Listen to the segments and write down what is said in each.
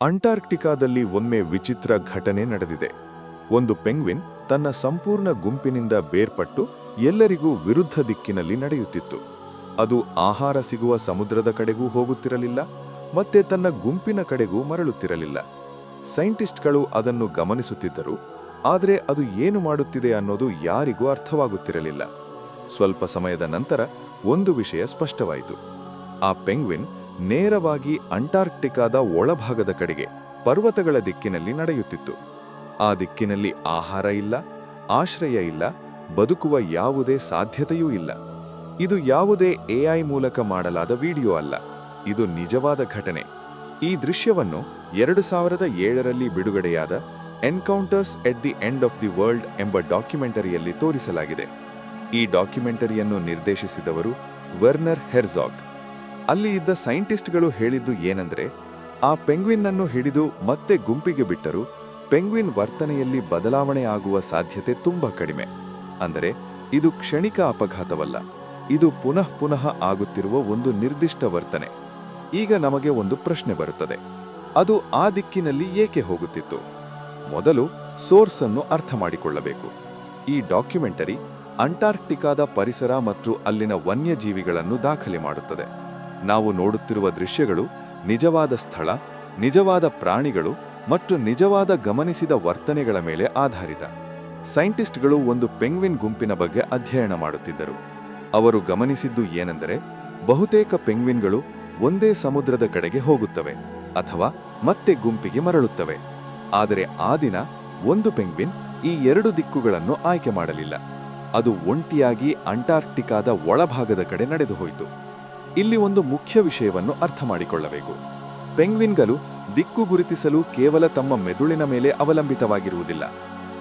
ಅಂಟಾರ್ಕ್ಟಿಕಾದಲ್ಲಿ ಒಮ್ಮೆ ವಿಚಿತ್ರ ಘಟನೆ ನಡೆದಿದೆ. ಒಂದು ಪೆಂಗ್ವಿನ್ ತನ್ನ ಸಂಪೂರ್ಣ ಗುಂಪಿನಿಂದ ಬೇರ್ಪಟ್ಟು ಎಲ್ಲರಿಗೂ ವಿರುದ್ಧ ದಿಕ್ಕಿನಲ್ಲಿ ನಡೆಯುತ್ತಿತ್ತು. ಅದು ಆಹಾರ ಸಿಗುವ ಸಮುದ್ರದ ಕಡೆಗೂ ಹೋಗುತ್ತಿರಲಿಲ್ಲ, ಮತ್ತೆ ತನ್ನ ಗುಂಪಿನ ಕಡೆಗೂ ಮರಳುತ್ತಿರಲಿಲ್ಲ. ಸೈಂಟಿಸ್ಟ್ಗಳು ಅದನ್ನು ಗಮನಿಸುತ್ತಿದ್ದರು, ಆದರೆ ಅದು ಏನು ಮಾಡುತ್ತಿದೆ ಅನ್ನೋದು ಯಾರಿಗೂ ಅರ್ಥವಾಗುತ್ತಿರಲಿಲ್ಲ. ಸ್ವಲ್ಪ ಸಮಯದ ನಂತರ ಒಂದು ವಿಷಯ ಸ್ಪಷ್ಟವಾಯಿತು. ಆ ಪೆಂಗ್ವಿನ್ ನೇರವಾಗಿ ಅಂಟಾರ್ಕ್ಟಿಕಾದ ಒಳಭಾಗದ ಕಡೆಗೆ ಪರ್ವತಗಳ ದಿಕ್ಕಿನಲ್ಲಿ ನಡೆಯುತ್ತಿತ್ತು. ಆ ದಿಕ್ಕಿನಲ್ಲಿ ಆಹಾರ ಇಲ್ಲ, ಆಶ್ರಯ ಇಲ್ಲ, ಬದುಕುವ ಯಾವುದೇ ಸಾಧ್ಯತೆಯೂ ಇಲ್ಲ. ಇದು ಯಾವುದೇ ಎಐ ಮೂಲಕ ಮಾಡಲಾದ ವಿಡಿಯೋ ಅಲ್ಲ. ಇದು ನಿಜವಾದ ಘಟನೆ. ಈ ದೃಶ್ಯವನ್ನು ಎರಡು ಸಾವಿರದ ಏಳರಲ್ಲಿ ಬಿಡುಗಡೆಯಾದ encounters at the end of the world ಎಂಬ ಡಾಕ್ಯುಮೆಂಟರಿಯಲ್ಲಿ ತೋರಿಸಲಾಗಿದೆ. ಈ ಡಾಕ್ಯುಮೆಂಟರಿಯನ್ನು ನಿರ್ದೇಶಿಸಿದವರು ವರ್ನರ್ ಹೆರ್ಜಾಗ್. ಅಲ್ಲಿ ಇದ್ದ ಸೈಂಟಿಸ್ಟ್ಗಳು ಹೇಳಿದ್ದು ಏನಂದ್ರೆ, ಆ ಪೆಂಗ್ವಿನ್ನನ್ನು ಹಿಡಿದು ಮತ್ತೆ ಗುಂಪಿಗೆ ಬಿಟ್ಟರು ಪೆಂಗ್ವಿನ್ ವರ್ತನೆಯಲ್ಲಿ ಬದಲಾವಣೆ ಆಗುವ ಸಾಧ್ಯತೆ ತುಂಬಾ ಕಡಿಮೆ. ಅಂದರೆ, ಇದು ಕ್ಷಣಿಕ ಅಪಘಾತವಲ್ಲ, ಇದು ಪುನಃ ಪುನಃ ಆಗುತ್ತಿರುವ ಒಂದು ನಿರ್ದಿಷ್ಟ ವರ್ತನೆ. ಈಗ ನಮಗೆ ಒಂದು ಪ್ರಶ್ನೆ ಬರುತ್ತದೆ. ಅದು ಆ ದಿಕ್ಕಿನಲ್ಲಿ ಏಕೆ ಹೋಗುತ್ತಿತ್ತು? ಮೊದಲು ಸೋರ್ಸ್ ಅನ್ನು ಅರ್ಥ ಮಾಡಿಕೊಳ್ಳಬೇಕು. ಈ ಡಾಕ್ಯುಮೆಂಟರಿ ಅಂಟಾರ್ಕ್ಟಿಕಾದ ಪರಿಸರ ಮತ್ತು ಅಲ್ಲಿನ ವನ್ಯಜೀವಿಗಳನ್ನು ದಾಖಲೆ ಮಾಡುತ್ತದೆ. ನಾವು ನೋಡುತ್ತಿರುವ ದೃಶ್ಯಗಳು ನಿಜವಾದ ಸ್ಥಳ, ನಿಜವಾದ ಪ್ರಾಣಿಗಳು ಮತ್ತು ನಿಜವಾದ ಗಮನಿಸಿದ ವರ್ತನೆಗಳ ಮೇಲೆ ಆಧಾರಿತ. ಸೈಂಟಿಸ್ಟ್ಗಳು ಒಂದು ಪೆಂಗ್ವಿನ್ ಗುಂಪಿನ ಬಗ್ಗೆ ಅಧ್ಯಯನ ಮಾಡುತ್ತಿದ್ದರು. ಅವರು ಗಮನಿಸಿದ್ದು ಏನೆಂದರೆ, ಬಹುತೇಕ ಪೆಂಗ್ವಿನ್ಗಳು ಒಂದೇ ಸಮುದ್ರದ ಕಡೆಗೆ ಹೋಗುತ್ತವೆ ಅಥವಾ ಮತ್ತೆ ಗುಂಪಿಗೆ ಮರಳುತ್ತವೆ. ಆದರೆ ಆ ದಿನ ಒಂದು ಪೆಂಗ್ವಿನ್ ಈ ಎರಡು ದಿಕ್ಕುಗಳನ್ನು ಆಯ್ಕೆ ಮಾಡಲಿಲ್ಲ. ಅದು ಒಂಟಿಯಾಗಿ ಅಂಟಾರ್ಕ್ಟಿಕಾದ ಒಳಭಾಗದ ಕಡೆ ನಡೆದು ಹೋಯಿತು ಇಲ್ಲಿ ಒಂದು ಮುಖ್ಯ ವಿಷಯವನ್ನು ಅರ್ಥ ಮಾಡಿಕೊಳ್ಳಬೇಕು. ಪೆಂಗ್ವಿನ್ಗಳು ದಿಕ್ಕು ಗುರುತಿಸಲು ಕೇವಲ ತಮ್ಮ ಮೆದುಳಿನ ಮೇಲೆ ಅವಲಂಬಿತವಾಗಿರುವುದಿಲ್ಲ.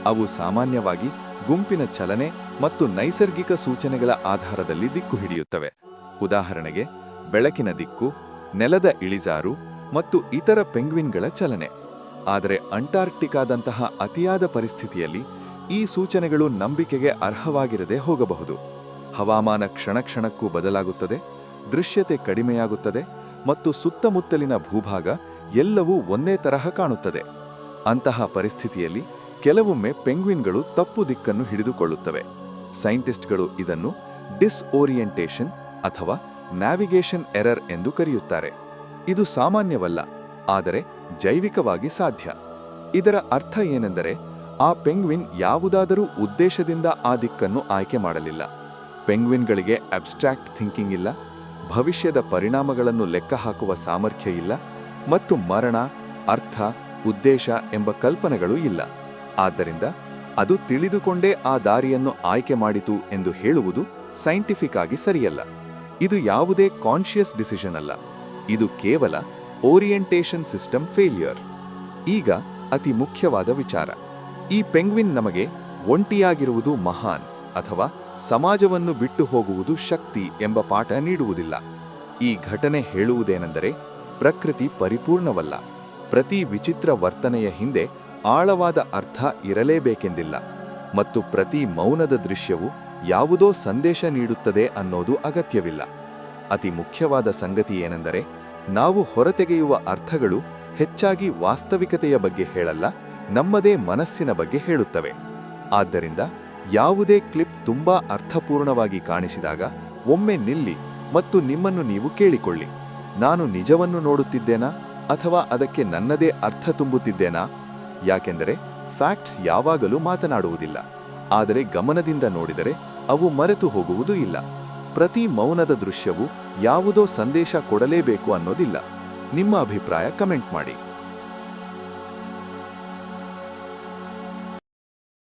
ಅವು ಸಾಮಾನ್ಯವಾಗಿ ಗುಂಪಿನ ಚಲನೆ ಮತ್ತು ನೈಸರ್ಗಿಕ ಸೂಚನೆಗಳ ಆಧಾರದಲ್ಲಿ ದಿಕ್ಕು ಹಿಡಿಯುತ್ತವೆ. ಉದಾಹರಣೆಗೆ, ಬೆಳಕಿನ ದಿಕ್ಕು, ನೆಲದ ಇಳಿಜಾರು ಮತ್ತು ಇತರ ಪೆಂಗ್ವಿನ್ಗಳ ಚಲನೆ. ಆದರೆ ಅಂಟಾರ್ಕ್ಟಿಕಾದಂತಹ ಅತಿಯಾದ ಪರಿಸ್ಥಿತಿಯಲ್ಲಿ ಈ ಸೂಚನೆಗಳು ನಂಬಿಕೆಗೆ ಅರ್ಹವಾಗಿರದೆ ಹೋಗಬಹುದು. ಹವಾಮಾನ ಕ್ಷಣಕ್ಷಣಕ್ಕೂ ಬದಲಾಗುತ್ತದೆ ದೃಶ್ಯತೆ ಕಡಿಮೆಯಾಗುತ್ತದೆ ಮತ್ತು ಸುತ್ತಮುತ್ತಲಿನ ಭೂಭಾಗ ಎಲ್ಲವೂ ಒಂದೇ ತರಹ ಕಾಣುತ್ತದೆ. ಅಂತಹ ಪರಿಸ್ಥಿತಿಯಲ್ಲಿ ಕೆಲವೊಮ್ಮೆ ಪೆಂಗ್ವಿನ್ಗಳು ತಪ್ಪು ದಿಕ್ಕನ್ನು ಹಿಡಿದುಕೊಳ್ಳುತ್ತವೆ. ಸೈಂಟಿಸ್ಟ್ಗಳು ಇದನ್ನು ಡಿಸ್ಓರಿಯೆಂಟೇಷನ್ ಅಥವಾ ನ್ಯಾವಿಗೇಷನ್ ಎರರ್ ಎಂದು ಕರೆಯುತ್ತಾರೆ. ಇದು ಸಾಮಾನ್ಯವಲ್ಲ, ಆದರೆ ಜೈವಿಕವಾಗಿ ಸಾಧ್ಯ. ಇದರ ಅರ್ಥ ಏನೆಂದರೆ ಆ ಪೆಂಗ್ವಿನ್ ಯಾವುದಾದರೂ ಉದ್ದೇಶದಿಂದ ಆ ದಿಕ್ಕನ್ನು ಆಯ್ಕೆ ಮಾಡಲಿಲ್ಲ. ಪೆಂಗ್ವಿನ್ಗಳಿಗೆ ಅಬ್ಸ್ಟ್ರಾಕ್ಟ್ ಥಿಂಕಿಂಗ್ ಇಲ್ಲ ಭವಿಷ್ಯದ ಪರಿಣಾಮಗಳನ್ನು ಲೆಕ್ಕ ಹಾಕುವ ಸಾಮರ್ಥ್ಯ ಇಲ್ಲ ಮತ್ತು ಮರಣ, ಅರ್ಥ, ಉದ್ದೇಶ ಎಂಬ ಕಲ್ಪನೆಗಳು ಇಲ್ಲ. ಆದ್ದರಿಂದ ಅದು ತಿಳಿದುಕೊಂಡೇ ಆ ದಾರಿಯನ್ನು ಆಯ್ಕೆ ಮಾಡಿತು ಎಂದು ಹೇಳುವುದು ಸೈಂಟಿಫಿಕ್ ಆಗಿ ಸರಿಯಲ್ಲ. ಇದು ಯಾವುದೇ ಕಾನ್ಷಿಯಸ್ ಡಿಸಿಷನ್ ಅಲ್ಲ. ಇದು ಕೇವಲ ಓರಿಯೆಂಟೇಷನ್ ಸಿಸ್ಟಮ್ ಫೇಲ್ಯೂರ್. ಈಗ ಅತಿ ಮುಖ್ಯವಾದ ವಿಚಾರ. ಈ ಪೆಂಗ್ವಿನ್ ನಮಗೆ ಒಂಟಿಯಾಗಿರುವುದು ಮಹಾನ್ ಅಥವಾ ಸಮಾಜವನ್ನು ಬಿಟ್ಟು ಹೋಗುವುದು ಶಕ್ತಿ ಎಂಬ ಪಾಠ ನೀಡುವುದಿಲ್ಲ. ಈ ಘಟನೆ ಹೇಳುವುದೇನೆಂದರೆ ಪ್ರಕೃತಿ ಪರಿಪೂರ್ಣವಲ್ಲ. ಪ್ರತಿ ವಿಚಿತ್ರ ವರ್ತನೆಯ ಹಿಂದೆ ಆಳವಾದ ಅರ್ಥ ಇರಲೇಬೇಕೆಂದಿಲ್ಲ. ಮತ್ತು ಪ್ರತಿ ಮೌನದ ದೃಶ್ಯವು ಯಾವುದೋ ಸಂದೇಶ ನೀಡುತ್ತದೆ ಅನ್ನೋದು ಅಗತ್ಯವಿಲ್ಲ. ಅತಿ ಮುಖ್ಯವಾದ ಸಂಗತಿ ಏನೆಂದರೆ ನಾವು ಹೊರತೆಗೆಯುವ ಅರ್ಥಗಳು ಹೆಚ್ಚಾಗಿ ವಾಸ್ತವಿಕತೆಯ ಬಗ್ಗೆ ಹೇಳಲ್ಲ, ನಮ್ಮದೇ ಮನಸ್ಸಿನ ಬಗ್ಗೆ ಹೇಳುತ್ತವೆ. ಆದ್ದರಿಂದ ಯಾವುದೇ ಕ್ಲಿಪ್ ತುಂಬಾ ಅರ್ಥಪೂರ್ಣವಾಗಿ ಕಾಣಿಸಿದಾಗ ಒಮ್ಮೆ ನಿಲ್ಲಿ ಮತ್ತು ನಿಮ್ಮನ್ನು ನೀವು ಕೇಳಿಕೊಳ್ಳಿ. ನಾನು ನಿಜವನ್ನು ನೋಡುತ್ತಿದ್ದೇನಾ ಅಥವಾ ಅದಕ್ಕೆ ನನ್ನದೇ ಅರ್ಥ ತುಂಬುತ್ತಿದ್ದೇನಾ? ಯಾಕೆಂದರೆ ಫ್ಯಾಕ್ಟ್ಸ್ ಯಾವಾಗಲೂ ಮಾತನಾಡುವುದಿಲ್ಲ. ಆದರೆ ಗಮನದಿಂದ ನೋಡಿದರೆ ಅವು ಮರೆತು ಹೋಗುವುದೂ ಇಲ್ಲ. ಪ್ರತಿ ಮೌನದ ದೃಶ್ಯವು ಯಾವುದೋ ಸಂದೇಶ ಕೊಡಲೇಬೇಕು ಅನ್ನೋದಿಲ್ಲ. ನಿಮ್ಮ ಅಭಿಪ್ರಾಯ ಕಮೆಂಟ್ ಮಾಡಿ.